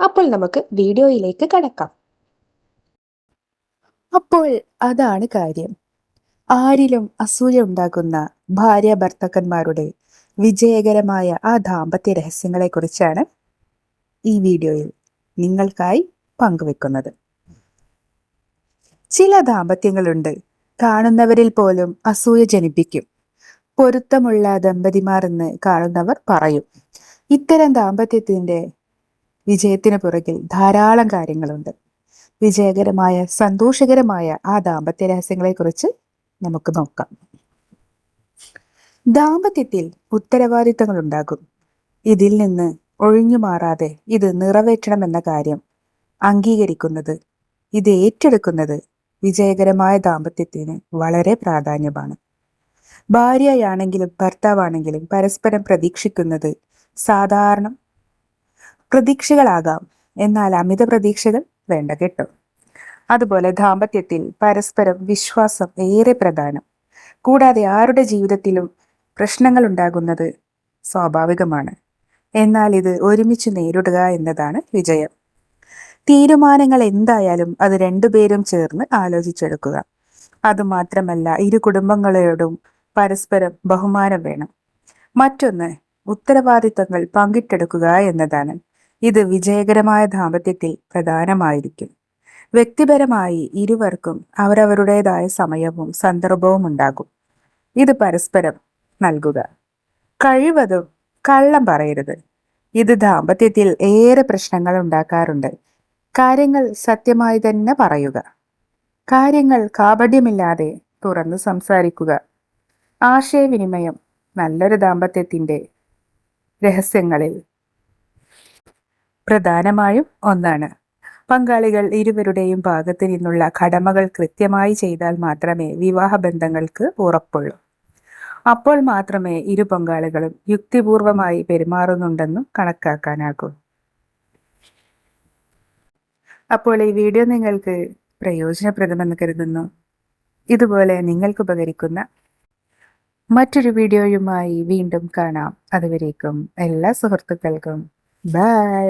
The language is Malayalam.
അപ്പോൾ നമുക്ക് വീഡിയോയിലേക്ക് കടക്കാം. അപ്പോൾ അതാണ് കാര്യം. ആരിലും അസൂയ ഉണ്ടാകുന്ന ഭാര്യ ഭർത്താക്കന്മാരുടെ വിജയകരമായ ആ ദാമ്പത്യ രഹസ്യങ്ങളെക്കുറിച്ചാണ് ഈ വീഡിയോയിൽ നിങ്ങൾക്കായി പങ്കുവെക്കുന്നത്. ചില ദാമ്പത്യങ്ങളുണ്ട്. കാണുന്നവരിൽ പോലും അസൂയ ജനിപ്പിക്കും. പൊരുത്തമുള്ള ദമ്പതിമാർ എന്ന് കാണുന്നവർ പറയും. ഇത്തരം ദാമ്പത്യത്തിന്റെ വിജയത്തിന് പുറകിൽ ധാരാളം കാര്യങ്ങളുണ്ട്. വിജയകരമായ സന്തോഷകരമായ ആ ദാമ്പത്യ രഹസ്യങ്ങളെ കുറിച്ച് നമുക്ക് നോക്കാം. ദാമ്പത്യത്തിൽ ഉത്തരവാദിത്തങ്ങൾ ഉണ്ടാകും ഇതിൽ നിന്ന് ഒഴിഞ്ഞു മാറാതെ ഇത് നിറവേറ്റണമെന്ന കാര്യം അംഗീകരിക്കുന്നത് ഇത് ഏറ്റെടുക്കുന്നത് വിജയകരമായ ദാമ്പത്യത്തിന് വളരെ പ്രാധാന്യമാണ്. ഭാര്യയാണെങ്കിലും ഭർത്താവാണെങ്കിലും പരസ്പരം പ്രതീക്ഷിക്കുന്നത് സാധാരണ പ്രതീക്ഷകളാകാം. എന്നാൽ അമിത പ്രതീക്ഷകൾ വേണ്ട കേട്ടോ. അതുപോലെ ദാമ്പത്യത്തിൽ പരസ്പരം വിശ്വാസം ഏറെ പ്രധാനം. കൂടാതെ ആരുടെ ജീവിതത്തിലും പ്രശ്നങ്ങൾ ഉണ്ടാകുന്നത് സ്വാഭാവികമാണ്. എന്നാൽ ഇത് ഒരുമിച്ച് നേരിടുക എന്നതാണ് വിജയം. തീരുമാനങ്ങൾ എന്തായാലും അത് രണ്ടുപേരും ചേർന്ന് ആലോചിച്ചെടുക്കുക. അതുമാത്രമല്ല ഇരു കുടുംബങ്ങളോടും പരസ്പരം ബഹുമാനം വേണം. മറ്റൊന്ന് ഉത്തരവാദിത്തങ്ങൾ പങ്കിട്ടെടുക്കുക എന്നതാണ്. ഇത് വിജയകരമായ ദാമ്പത്യത്തിൽ പ്രധാനമായിരിക്കും. വ്യക്തിപരമായി ഇരുവർക്കും അവരവരുടേതായ സമയവും സന്ദർഭവും ഉണ്ടാകും. ഇത് പരസ്പരം നൽകുക. കഴിവതും കള്ളം പറയരുത്. ഇത് ദാമ്പത്യത്തിൽ ഏറെ പ്രശ്നങ്ങൾ ഉണ്ടാക്കാറുണ്ട്. കാര്യങ്ങൾ സത്യമായി തന്നെ പറയുക. കാര്യങ്ങൾ കാപട്യമില്ലാതെ തുറന്ന് സംസാരിക്കുക. ആശയവിനിമയം നല്ലൊരു ദാമ്പത്യത്തിന്റെ രഹസ്യങ്ങളിൽ പ്രധാനമായും ഒന്നാണ്. പങ്കാളികൾ ഇരുവരുടെയും ഭാഗത്തു നിന്നുള്ള കടമകൾ കൃത്യമായി ചെയ്താൽ മാത്രമേ വിവാഹ ബന്ധങ്ങൾക്ക് ഉറപ്പുള്ളൂ. അപ്പോൾ മാത്രമേ ഇരു പങ്കാളികളും യുക്തിപൂർവമായി പെരുമാറുന്നുണ്ടെന്നും കണക്കാക്കാനാകൂ. അപ്പോൾ ഈ വീഡിയോ നിങ്ങൾക്ക് പ്രയോജനപ്രദമെന്ന് കരുതുന്നു. ഇതുപോലെ നിങ്ങൾക്ക് ഉപകരിക്കുന്ന മറ്റൊരു വീഡിയോയുമായി വീണ്ടും കാണാം. അതുവരേക്കും എല്ലാ സുഹൃത്തുക്കൾക്കും. ബൈ